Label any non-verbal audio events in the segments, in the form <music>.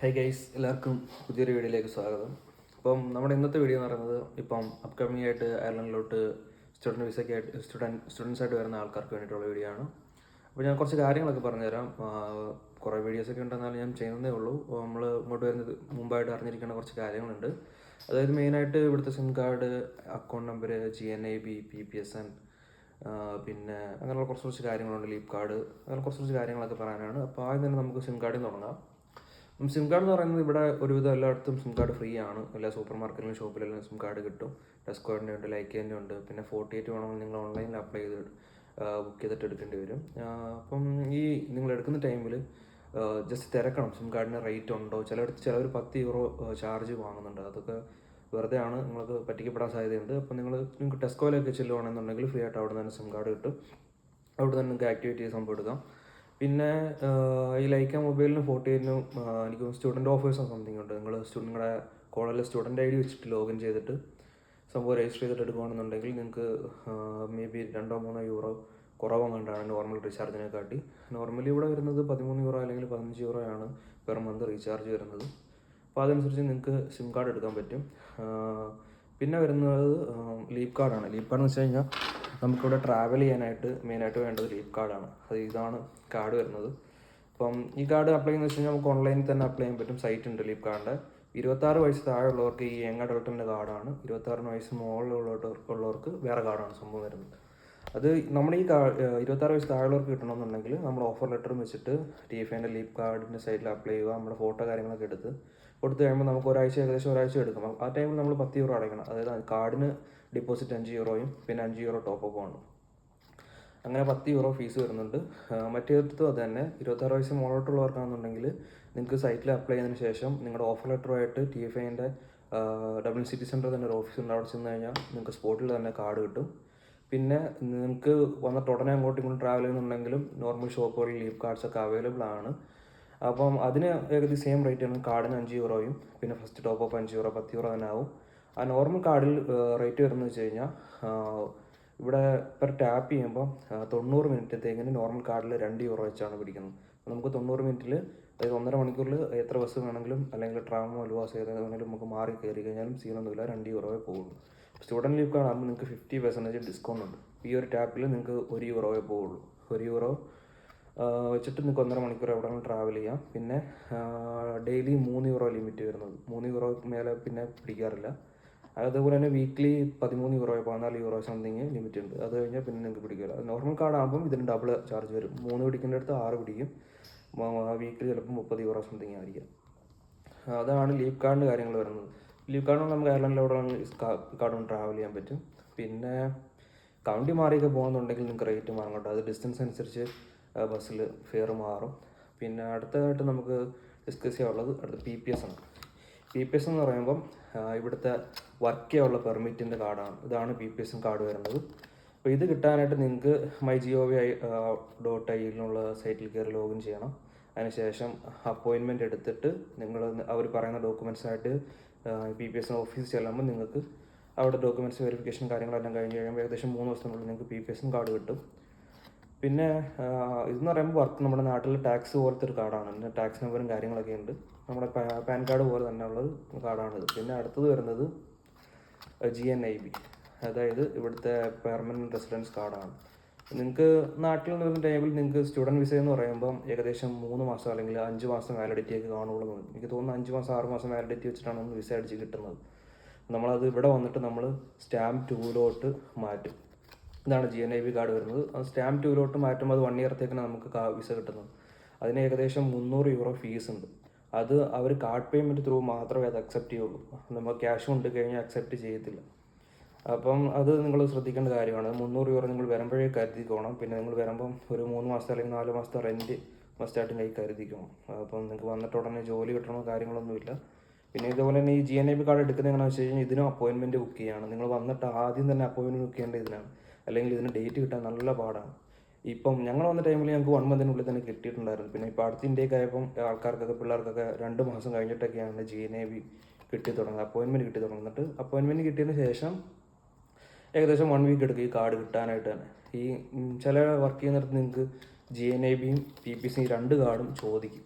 High guys എല്ലാവർക്കും പുതിയൊരു വീഡിയോയിലേക്ക് സ്വാഗതം. അപ്പം നമ്മുടെ ഇന്നത്തെ വീഡിയോ എന്ന് പറയുന്നത് ഇപ്പം അപ്കമിങ് ആയിട്ട് അയർലൻഡിലോട്ട് സ്റ്റുഡന്റ് വിസയ്ക്ക് ആയിട്ട് സ്റ്റുഡന്റ് സ്റ്റുഡൻസ് ആയിട്ട് വരുന്ന ആൾക്കാർക്ക് വേണ്ടിയിട്ടുള്ള വീഡിയോ ആണ്. അപ്പോൾ ഞാൻ കുറച്ച് കാര്യങ്ങളൊക്കെ പറഞ്ഞുതരാം. കുറേ വീഡിയോസൊക്കെ ഉണ്ടെന്നാലും ഞാൻ ചെയ്യുന്നതേ ഉള്ളൂ. നമ്മൾ ഇങ്ങോട്ട് വരുന്നത് മുമ്പായിട്ട് അറിഞ്ഞിരിക്കേണ്ട കുറച്ച് കാര്യങ്ങളുണ്ട്. അതായത് മെയിനായിട്ട് ഇവിടുത്തെ SIM card account number G N I B P P S N പിന്നെ അങ്ങനെയുള്ള കുറച്ച് കുറച്ച് കാര്യങ്ങളുണ്ട് ലീപ് കാർഡ് അങ്ങനെ കുറച്ച് കുറച്ച് കാര്യങ്ങളൊക്കെ പറയാനാണ്. അപ്പോൾ ആദ്യം തന്നെ നമുക്ക് സിം കാർഡിൽ തുടങ്ങാം. സിം കാർഡ് എന്ന് പറയുന്നത് ഇവിടെ ഒരുവിധം എല്ലായിടത്തും സിം കാർഡ് ഫ്രീ ആണ്. എല്ലാ സൂപ്പർ മാർക്കറ്റിലും ഷോപ്പിലെല്ലാം സിം കാർഡ് കിട്ടും. ടെസ്കോഡിന്റെ ഉണ്ട് ലൈക്കേന്റെ ഉണ്ട്. പിന്നെ ഫോർട്ടി എയ്റ്റ് വേണമെങ്കിൽ നിങ്ങൾ ഓൺലൈനിൽ അപ്ലൈ ചെയ്ത് ബുക്ക് ചെയ്തിട്ട് എടുക്കേണ്ടി വരും. അപ്പം ഈ നിങ്ങൾ എടുക്കുന്ന ടൈമിൽ ജസ്റ്റ് തിരക്കണം. സിം കാർഡിന് റേറ്റ് ഉണ്ടോ? ചിലയിടത്ത് ചിലവർ പത്ത് യൂറോ ചാർജ് വാങ്ങുന്നുണ്ട്. അതൊക്കെ വെറുതെ ആണ് നിങ്ങൾക്ക് പറ്റിക്കപ്പെടാൻ സാധ്യതയുണ്ട്. അപ്പം നിങ്ങൾ നിങ്ങൾക്ക് ടെസ്കോയിലൊക്കെ ചെല്ലുവാണെന്നുണ്ടെങ്കിൽ ഫ്രീ ആയിട്ട് അവിടെ നിന്ന് സിം കാർഡ് കിട്ടും. അവിടെ തന്നെ നിങ്ങൾക്ക് ആക്ടിവേറ്റ് ചെയ്ത് സംഭവം എടുക്കാം. പിന്നെ ഈ ലൈക്ക മൊബൈലിന് എയ്റ്റിനും എനിക്ക് സ്റ്റുഡന്റ് ഓഫേഴ്സ് സംതിങ് ഉണ്ട്. നിങ്ങൾ നിങ്ങളുടെ കോളേജിലെ സ്റ്റുഡന്റ് ഐ ഡി വെച്ചിട്ട് ലോഗിൻ ചെയ്തിട്ട് സംഭവം രജിസ്റ്റർ ചെയ്തിട്ട് എടുക്കുകയാണെന്നുണ്ടെങ്കിൽ നിങ്ങൾക്ക് മേ ബി രണ്ടോ മൂന്നോ യൂറോ കുറവങ്ങണ്ടാണ് നോർമൽ റീചാർജിനെ കാട്ടി. നോർമലി ഇവിടെ വരുന്നത് പതിമൂന്ന് യൂറോ അല്ലെങ്കിൽ പതിനഞ്ച് യൂറോ ആണ് പെർ മന്ത് റീചാർജ് വരുന്നത്. അപ്പോൾ അതനുസരിച്ച് നിങ്ങൾക്ക് സിം കാർഡ് എടുക്കാൻ പറ്റും. പിന്നെ വരുന്നത് ലീപ് കാർഡാണ് ലീപ് കാർഡ് എന്ന് വെച്ച് കഴിഞ്ഞാൽ നമുക്കിവിടെ ട്രാവൽ ചെയ്യാനായിട്ട് മെയിനായിട്ട് വേണ്ടത് ലീപ് കാർഡാണ് അത് ഇതാണ് കാർഡ് വരുന്നത്. അപ്പം ഈ കാർഡ് അപ്ലൈ ചെയ്യുന്ന വെച്ച് കഴിഞ്ഞാൽ നമുക്ക് ഓൺലൈനിൽ തന്നെ അപ്ലൈ ചെയ്യാൻ പറ്റും. സൈറ്റ് ഉണ്ട് ലീപ് കാർഡിന്റെ ഇരുപത്താറ് വയസ്സ് താഴെയുള്ളവർക്ക് ഈ യങ് അഡൾട്ടിന്റെ കാർഡാണ് ഇരുപത്താറിന് വയസ്സ് മുകളിലുള്ളവർക്ക് വേറെ കാർഡാണ് സംഭവം വരുന്നത്. അത് നമ്മുടെ ഈ കാ ഇരുപത്താറ് വയസ്സ് താഴെയുള്ളവർക്ക് കിട്ടണമെന്നുണ്ടെങ്കിൽ നമ്മൾ ഓഫർ ലെറ്ററും വെച്ചിട്ട് ടി എഫ് ലീപ് കാർഡിന്റെ സൈറ്റിൽ അപ്ലൈ ചെയ്യുക നമ്മുടെ ഫോട്ടോ കാര്യങ്ങളൊക്കെ എടുത്ത്. കൊടുത്തു കഴിയുമ്പോൾ നമുക്ക് ഒരാഴ്ച ഏകദേശം ഒരാഴ്ച എടുക്കണം ആ ടൈമിൽ നമ്മൾ പത്ത് യൂറോ അടയ്ക്കണം. അതായത് കാർഡിന് ഡിപ്പോസിറ്റ് അഞ്ച് യൂറോയും പിന്നെ അഞ്ച് യൂറോ ടോപ്പ് ആണ്. അങ്ങനെ പത്ത് യൂറോ ഫീസ് വരുന്നുണ്ട്. മറ്റേടത്തും അത് തന്നെ ഇരുപത്താറ് വയസ്സ് മുകളിലോട്ടുള്ളവർക്കാണെന്നുണ്ടെങ്കിൽ നിങ്ങൾക്ക് സൈറ്റിൽ അപ്ലൈ ചെയ്തതിന് ശേഷം നിങ്ങളുടെ ഓഫർ ലെറ്ററുമായിട്ട് ടി എഫ് ഐന്റെ ഡബിൾ സിറ്റി സെന്റർ തന്നെ ഒരു ഓഫീസ് ഉണ്ട്. അവിടെ ചെന്ന് കഴിഞ്ഞാൽ നിങ്ങൾക്ക് സ്പോട്ടിൽ തന്നെ കാർഡ് കിട്ടും. പിന്നെ നിങ്ങൾക്ക് വന്നിട്ട് ഉടനെ അങ്ങോട്ടും ഇങ്ങോട്ടും ട്രാവൽ ചെയ്യുന്നുണ്ടെങ്കിലും നോർമൽ ഷോപ്പുകളിൽ ലീവ് കാർഡ്സ് ഒക്കെ അവൈലബിൾ ആണ്. അപ്പം അതിന് ഏകദേശം സെയിം റേറ്റ് ആണ്. കാർഡിന് അഞ്ച് യൂറോയും പിന്നെ ഫസ്റ്റ് ടോപ്പ് അപ്പ് അഞ്ച് യൂറോ പത്ത് യൂറോ തന്നെ ആവും. ആ നോർമൽ കാർഡിൽ റേറ്റ് വരുന്നത് വെച്ച് കഴിഞ്ഞാൽ ഇവിടെ പെർ ടാപ്പ് ചെയ്യുമ്പോൾ തൊണ്ണൂറ് മിനിറ്റത്തേക്കിന് നോർമൽ കാർഡിൽ രണ്ട് യൂറോ വെച്ചാണ് പിടിക്കുന്നത്. നമുക്ക് തൊണ്ണൂറ് മിനിറ്റിൽ അതായത് ഒന്നര മണിക്കൂറിൽ എത്ര ബസ് വേണമെങ്കിലും അല്ലെങ്കിൽ ട്രാമോ അലുവാസ് ഏത് വേണമെങ്കിലും നമുക്ക് മാറി കയറി കഴിഞ്ഞാലും സീനൊന്നുമില്ല രണ്ട് യൂറോയെ പോകുള്ളൂ. സ്റ്റുഡന്റ് ലീവ് കാർഡ് ആകുമ്പോൾ നിങ്ങൾക്ക് ഫിഫ്റ്റി പെർസെന്റേജ് ഡിസ്കൗണ്ട് ഉണ്ട്. ഈ ഒരു ടാപ്പിൽ നിങ്ങൾക്ക് ഒരു യൂറോയെ പോവുള്ളൂ ഒരു യൂറോ വെച്ചിട്ട് നിങ്ങൾക്ക് ഒന്നര മണിക്കൂർ എവിടെ വേണമെങ്കിലും ട്രാവൽ ചെയ്യാം. പിന്നെ ഡെയിലി മൂന്ന് യൂറോ ലിമിറ്റ് വരുന്നത്. മൂന്ന് യൂറോ മേലെ പിന്നെ പിടിക്കാറില്ല. അതുപോലെ തന്നെ വീക്ക്ലി പതിമൂന്ന് യൂറോ പതിനാല് യൂറോ സംതിങ് ലിമിറ്റ് ഉണ്ട്. അത് കഴിഞ്ഞാൽ പിന്നെ നിങ്ങൾക്ക് പിടിക്കില്ല നോർമൽ കാർഡ് ആകുമ്പോൾ ഇതിന് ഡബിൾ ചാർജ് വരും. മൂന്ന് പിടിക്കേണ്ട അടുത്ത് ആറ് പിടിക്കും. വീക്കിലി ചിലപ്പോൾ മുപ്പത് യൂറോ സംതിങ് ആയിരിക്കും. അതാണ് ലീവ് കാർഡിന്റെ കാര്യങ്ങൾ വരുന്നത്. ലീവ് കാർഡ് നമുക്ക് എയർലൈനിലൂടെ കാർഡും ട്രാവൽ ചെയ്യാൻ പറ്റും. പിന്നെ കൗണ്ടി മാറിയൊക്കെ പോകുന്നുണ്ടെങ്കിൽ നിങ്ങൾക്ക് റേറ്റ് മാറും കേട്ടോ അത് ഡിസ്റ്റൻസ് അനുസരിച്ച് ബസ്സിൽ ഫെയർ മാറും. പിന്നെ അടുത്തതായിട്ട് നമുക്ക് ഡിസ്കസ് ചെയ്യാനുള്ളത് അടുത്ത പി പി എസ് ആണ്. പി പി എസ് എന്ന് പറയുമ്പം ഇവിടുത്തെ വർക്ക് ചെയ്യാനുള്ള പെർമിറ്റിന്റെ കാർഡാണ്. ഇതാണ് പി പി എസും കാർഡ് വരുന്നത്. അപ്പോൾ ഇത് കിട്ടാനായിട്ട് നിങ്ങൾക്ക് my G O V I dot I എന്നുള്ള സൈറ്റിൽ കയറി ലോഗിൻ ചെയ്യണം. അതിനുശേഷം അപ്പോയിൻമെന്റ് എടുത്തിട്ട് നിങ്ങൾ അവർ പറയുന്ന ഡോക്യുമെൻസായിട്ട് പി പി എസിന് ഓഫീസിൽ ചെല്ലുമ്പോൾ നിങ്ങൾക്ക് അവിടെ ഡോക്യുമെന്റ്സ് വെരിഫിക്കേഷൻ കാര്യങ്ങളെല്ലാം കഴിഞ്ഞ് കഴിയുമ്പോൾ ഏകദേശം മൂന്ന് ദിവസത്തിനുള്ളിൽ നിങ്ങൾക്ക് പി പി എസും കാർഡ് കിട്ടും. പിന്നെ ഇതെന്ന് പറയുമ്പോൾ വർക്ക് നമ്മുടെ നാട്ടിൽ ടാക്സ് പോലത്തെ ഒരു കാർഡാണ് ഇതിന് ടാക്സ് നമ്പറും കാര്യങ്ങളൊക്കെ ഉണ്ട്. നമ്മുടെ പാൻ കാർഡ് പോലെ തന്നെ ഉള്ള കാർഡാണിത് പിന്നെ അടുത്തത് വരുന്നത് ജി എൻ ഐ ബി അതായത് ഇവിടുത്തെ പെർമനന്റ് റെസിഡൻസ് കാർഡാണ് നിങ്ങൾക്ക് നാട്ടിൽ നിന്ന് ടൈമിൽ നിങ്ങൾക്ക് സ്റ്റുഡന്റ് വിസ എന്ന് പറയുമ്പം ഏകദേശം മൂന്ന് മാസം അല്ലെങ്കിൽ അഞ്ച് മാസം വാലിഡിറ്റി ഒക്കെ കാണുള്ളൂ. എനിക്ക് തോന്നുന്നു അഞ്ച് മാസം ആറ് മാസം വാലിഡിറ്റി വെച്ചിട്ടാണ് വിസ അടിച്ച് കിട്ടുന്നത്. നമ്മളത് ഇവിടെ വന്നിട്ട് നമ്മൾ സ്റ്റാമ്പ് ടൂലോട്ട് മാറ്റും. ഇതാണ് G N I B card വരുന്നത്. അത് സ്റ്റാമ്പ് ടൂലോട്ട് മാറ്റുമ്പോൾ അത് വൺ ഇയറത്തേക്കാണ് നമുക്ക് വിസ കിട്ടുന്നത്. അതിന് ഏകദേശം മുന്നൂറ് യൂറോ ഫീസ് ഉണ്ട്. അത് അവർ കാർഡ് പേയ്മെന്റ് ത്രൂ മാത്രമേ അത് അക്സെപ്റ്റ് ചെയ്യുള്ളൂ. നമ്മൾ ക്യാഷ് കൊണ്ട് കഴിഞ്ഞാൽ അക്സെപ്റ്റ് ചെയ്യത്തില്ല. അപ്പം അത് നിങ്ങൾ ശ്രദ്ധിക്കേണ്ട കാര്യമാണ്. മുന്നൂറ് യൂറോ നിങ്ങൾ വരുമ്പോഴേ കരുതിക്കോണം. പിന്നെ നിങ്ങൾ വരുമ്പം ഒരു മൂന്ന് മാസത്തെ അല്ലെങ്കിൽ നാല് മാസത്തെ റെന്റ് മസ്റ്റായിട്ടും കൈ കരുതിക്കണം. അപ്പം നിങ്ങൾക്ക് വന്നിട്ട് ഉടനെ ജോലി കിട്ടണോ കാര്യങ്ങളൊന്നുമില്ല. പിന്നെ ഇതുപോലെ തന്നെ ഈ G N I B card എടുക്കുന്നത് എങ്ങനെയാണെന്ന് വെച്ച് കഴിഞ്ഞാൽ ഇതിനും അപ്പോയിൻമെന്റ് ബുക്ക് ചെയ്യാണ്. നിങ്ങൾ വന്നിട്ട് ആദ്യം തന്നെ അപ്പോയിൻമെന്റ് ബുക്ക് ചെയ്യേണ്ട ഇതിനാണ്. അല്ലെങ്കിൽ ഇതിന് ഡേറ്റ് കിട്ടാൻ നല്ല പാടാണ്. ഇപ്പം ഞങ്ങൾ വന്ന ടൈമിൽ ഞങ്ങൾക്ക് വൺ മന്തിനുള്ളിൽ തന്നെ കിട്ടിയിട്ടുണ്ടായിരുന്നു. പിന്നെ ഇപ്പോൾ അടുത്ത ഇന്ത്യയ്ക്ക് ആയപ്പം ആൾക്കാർക്കൊക്കെ പിള്ളേർക്കൊക്കെ രണ്ട് മാസം കഴിഞ്ഞിട്ടൊക്കെയാണ് ജി എൻ എ ബി കിട്ടി തുടങ്ങുന്നത് അപ്പോയിൻമെന്റ് കിട്ടി തുടങ്ങുന്നിട്ട് അപ്പോയിൻമെന്റ് കിട്ടിയതിന് ശേഷം ഏകദേശം വൺ വീക്ക് എടുക്കും ഈ കാർഡ് കിട്ടാനായിട്ട് തന്നെ. ഈ ചില വർക്ക് ചെയ്യുന്നിടത്ത് നിങ്ങൾക്ക് ജി എൻ ഐ ബിയും പി പി സിയും രണ്ട് കാർഡും ചോദിക്കും.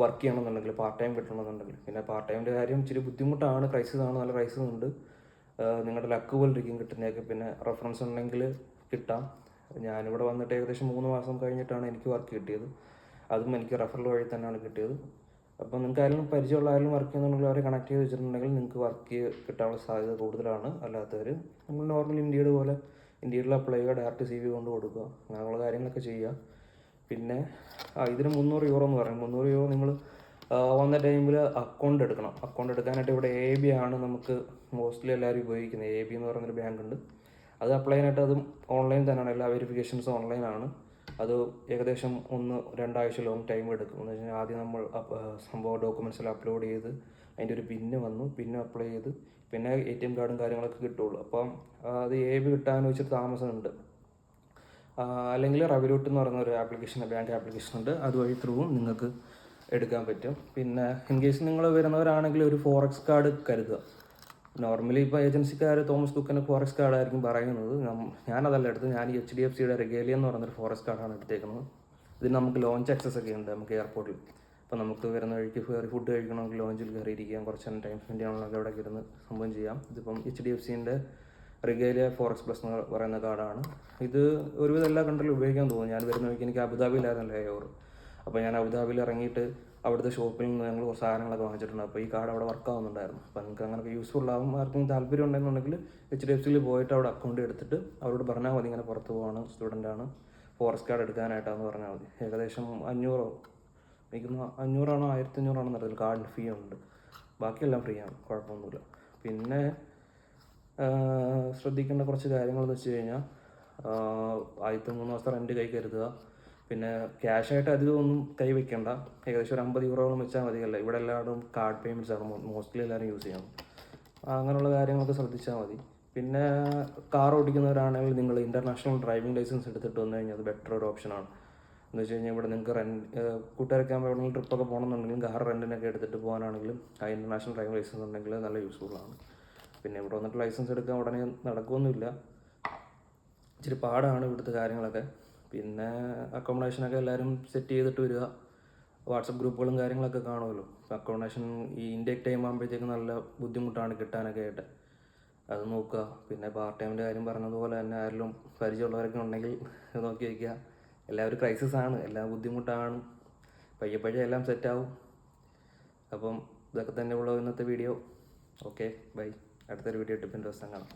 വർക്ക് ചെയ്യണമെന്നുണ്ടെങ്കിൽ പാർട്ട് ടൈം കിട്ടണമെന്നുണ്ടെങ്കിൽ. പിന്നെ പാർട്ട് ടൈമിന്റെ കാര്യം ഇച്ചിരി ബുദ്ധിമുട്ടാണ് ക്രൈസിസ് ആണ് നല്ല ക്രൈസിസ് ഉണ്ട്. നിങ്ങളുടെ ലക്ക് പോലെ ഇരിക്കും കിട്ടുന്നതൊക്കെ പിന്നെ റെഫറൻസ് ഉണ്ടെങ്കിൽ കിട്ടാം. ഞാനിവിടെ വന്നിട്ട് ഏകദേശം മൂന്ന് മാസം കഴിഞ്ഞിട്ടാണ് എനിക്ക് വർക്ക് കിട്ടിയത്. അതും എനിക്ക് റെഫറൽ വഴി തന്നെയാണ് കിട്ടിയത്. അപ്പോൾ നിങ്ങൾക്ക് ആരെങ്കിലും പരിചയമുള്ള ആരെങ്കിലും വർക്ക് ചെയ്യുന്നുണ്ടെങ്കിൽ അവരെ കണക്ട് ചെയ്ത് വെച്ചിട്ടുണ്ടെങ്കിൽ നിങ്ങൾക്ക് വർക്ക് കിട്ടാനുള്ള സാധ്യത കൂടുതലാണ്. അല്ലാത്തവർ നമ്മൾ നോർമൽ ഇന്ത്യയുടെ പോലെ ഇന്ത്യയിൽ അപ്ലൈ ചെയ്യുക ഡയറക്റ്റ് സി വി കൊണ്ട് കൊടുക്കുക അങ്ങനെയുള്ള കാര്യങ്ങളൊക്കെ ചെയ്യുക. പിന്നെ ഇതിന് മുന്നൂറ് യൂറോ എന്ന് പറയും. മുന്നൂറ് യൂറോ നിങ്ങൾ വന്ന ടൈമിൽ അക്കൗണ്ട് എടുക്കണം. അക്കൗണ്ട് എടുക്കാനായിട്ട് ഇവിടെ എ ബി ആണ് നമുക്ക് മോസ്റ്റ്ലി എല്ലാവരും ഉപയോഗിക്കുന്നത് എ ബി എന്ന് പറയുന്നൊരു ബാങ്ക് ഉണ്ട്. അത് അപ്ലൈ ചെയ്യാനായിട്ട് അതും ഓൺലൈൻ തന്നെയാണ്. എല്ലാ വെരിഫിക്കേഷൻസും ഓൺലൈനാണ് അത് ഏകദേശം ഒന്ന് രണ്ടാഴ്ച ലോങ് ടൈം എടുക്കും. എന്ന് വെച്ചാൽ ആദ്യം നമ്മൾ സംഭവ ഡോക്യുമെന്റ്സ് എല്ലാം അപ്ലോഡ് ചെയ്ത് അതിന്റെ ഒരു പിന്ന് വന്നു. പിന്നെ അപ്ലൈ ചെയ്ത് പിന്നെ എ ടി എം കാർഡും കാര്യങ്ങളൊക്കെ കിട്ടുള്ളൂ. അപ്പം അത് എ ബി കിട്ടാൻ വെച്ചിട്ട് താമസമുണ്ട്. അല്ലെങ്കിൽ റവലൂട്ട് എന്ന് പറയുന്ന ഒരു ആപ്ലിക്കേഷൻ ബാങ്ക് ആപ്ലിക്കേഷൻ ഉണ്ട്. അതുവഴി ത്രൂവും നിങ്ങൾക്ക് എടുക്കാൻ പറ്റും. പിന്നെ ഇൻ കേസ് നിങ്ങൾ വരുന്നവരാണെങ്കിൽ ഒരു ഫോറക്സ് കാർഡ് കരുതുക. നോർമലി ഇപ്പോൾ ഏജൻസിക്കാർ തോമസ് കുക്കിന്റെ ഫോറസ്റ്റ് കാർഡായിരിക്കും പറയുന്നത്. ഞാനതല്ല എടുത്തത്. ഞാൻ എച്ച് ഡി എഫ് സിയുടെ റെഗേലിയ എന്ന് പറയുന്നൊരു ഫോറസ്റ്റ് കാർഡാണ് എടുത്തേക്കുന്നത്. ഇതിന് നമുക്ക് ലോഞ്ച് ആക്സസ് ഒക്കെ ഉണ്ട് നമുക്ക് എയർപോർട്ടിൽ അപ്പോൾ നമുക്ക് വരുന്ന വഴിക്ക് കയറി ഫുഡ് കഴിക്കണമെങ്കിൽ ലോഞ്ചിൽ കയറി ഇരിക്കാം. കുറച്ച് ടൈം സ്പെൻഡ് ചെയ്യണമെങ്കിൽ അവിടെ ഇരുന്ന് സംഭവം ചെയ്യാം. ഇതിപ്പം എച്ച് ഡി എഫ് സിന്റെ റിഗേലിയ ഫോറക്സ് പ്ലസ് എന്ന് പറയുന്ന കാർഡാണ് ഇത് ഒരുവിധം എല്ലാ കൺട്രിയിലും ഉപയോഗിക്കാൻ തോന്നുന്നു. ഞാൻ വരുന്ന വഴിക്ക് എനിക്ക് അബുദാബിയിലായിരുന്നു ലേ ഓവർ അപ്പോൾ ഞാൻ അബുദാബിയിൽ ഇറങ്ങിയിട്ട് അവിടുത്തെ ഷോപ്പിൽ നിന്ന് ഞങ്ങൾ കുറച്ച് സാധനങ്ങളൊക്കെ വാങ്ങിച്ചിട്ടുണ്ട്. അപ്പോൾ ഈ കാർഡ് അവിടെ വർക്ക് ആവുന്നുണ്ടായിരുന്നു. അപ്പോൾ നിങ്ങൾക്ക് അങ്ങനെയൊക്കെ യൂസ്ഫുൾ ആകും ആർക്കും താല്പര്യം ഉണ്ടെന്നുണ്ടെങ്കിൽ എച്ച് ഡി എഫ് സിയിൽ പോയിട്ട് അവിടെ അക്കൗണ്ട് എടുത്തിട്ട് അവരോട് പറഞ്ഞാൽ മതി ഇങ്ങനെ പുറത്ത് പോവാണ് സ്റ്റുഡന്റ് ആണ്. ഫോറസ്റ്റ് കാർഡ് എടുക്കാനായിട്ടാന്ന് പറഞ്ഞാൽ മതി. ഏകദേശം അഞ്ഞൂറോ എനിക്ക് അഞ്ഞൂറാണോ ആയിരത്തി അഞ്ഞൂറാണോ എന്നറിയില്ല കാർഡിന് ഫീ ഉണ്ട്. ബാക്കിയെല്ലാം ഫ്രീ ആണ്. കുഴപ്പമൊന്നുമില്ല. പിന്നെ ശ്രദ്ധിക്കേണ്ട കുറച്ച് കാര്യങ്ങളെന്ന് വെച്ച് കഴിഞ്ഞാൽ ആദ്യത്തെ മൂന്ന് മാസം റെന്റ് കൈ കരുതുക. പിന്നെ ക്യാഷായിട്ട് അധികം ഒന്നും കൈ വെക്കണ്ട. ഏകദേശം ഒരു അമ്പത് യൂറോളം വെച്ചാൽ മതിയല്ല ഇവിടെ എല്ലാവരും കാർഡ് പേയ്മെന്റ്സ് ആണ് മോസ്റ്റ്ലി എല്ലാവരും യൂസ് ചെയ്യണം അങ്ങനെയുള്ള കാര്യങ്ങളൊക്കെ ശ്രദ്ധിച്ചാൽ മതി. പിന്നെ കാർ ഓടിക്കുന്നവരാണെങ്കിൽ നിങ്ങൾ ഇന്റർനാഷണൽ ഡ്രൈവിംഗ് ലൈസൻസ് എടുത്തിട്ട് വന്നു കഴിഞ്ഞാൽ അത് ബെറ്റർ ഒരു ഓപ്ഷനാണ് എന്ന് വെച്ച് കഴിഞ്ഞാൽ ഇവിടെ നിങ്ങൾക്ക് റെന്റ് കൂട്ടുകാരൊക്കെ ആകുമ്പോൾ ട്രിപ്പൊക്കെ പോകണമെന്നുണ്ടെങ്കിലും കാർ റെന്റിനൊക്കെ എടുത്തിട്ട് പോകാനാണെങ്കിലും ആ ഇന്റർനാഷണൽ ഡ്രൈവിംഗ് ലൈസൻസ് ഉണ്ടെങ്കിൽ നല്ല യൂസ്ഫുൾ ആണ്. പിന്നെ ഇവിടെ വന്നിട്ട് ലൈസൻസ് എടുക്കാൻ ഉടനെ നടക്കുമൊന്നുമില്ല ഇച്ചിരി പാടാണ് ഇവിടുത്തെ കാര്യങ്ങളൊക്കെ. പിന്നെ അക്കോമഡേഷനൊക്കെ എല്ലാവരും സെറ്റ് ചെയ്തിട്ട് വരിക. വാട്സപ്പ് ഗ്രൂപ്പുകളും കാര്യങ്ങളൊക്കെ കാണുമല്ലോ. അക്കോമഡേഷൻ ഈ ഇൻഡേക്ക് ടൈം ആകുമ്പോഴത്തേക്ക് നല്ല ബുദ്ധിമുട്ടാണ് കിട്ടാനൊക്കെ ആയിട്ട്. അത് നോക്കുക. പിന്നെ പാർട്ട് ടൈമിന്റെ കാര്യം പറഞ്ഞതുപോലെ തന്നെ ആരെങ്കിലും പരിചയമുള്ളവരൊക്കെ ഉണ്ടെങ്കിൽ <laughs> നോക്കി വയ്ക്കുക എല്ലാവരും ക്രൈസിസ് ആണ്. എല്ലാം ബുദ്ധിമുട്ടാണ്. പയ്യെ പയ്യെ എല്ലാം സെറ്റാവും അപ്പം ഇതൊക്കെ തന്നെ ഉള്ളൂ ഇന്നത്തെ വീഡിയോ ഓക്കെ ബൈ അടുത്തൊരു വീഡിയോ ടിപ്പിന്റെ ദിവസം കാണാം.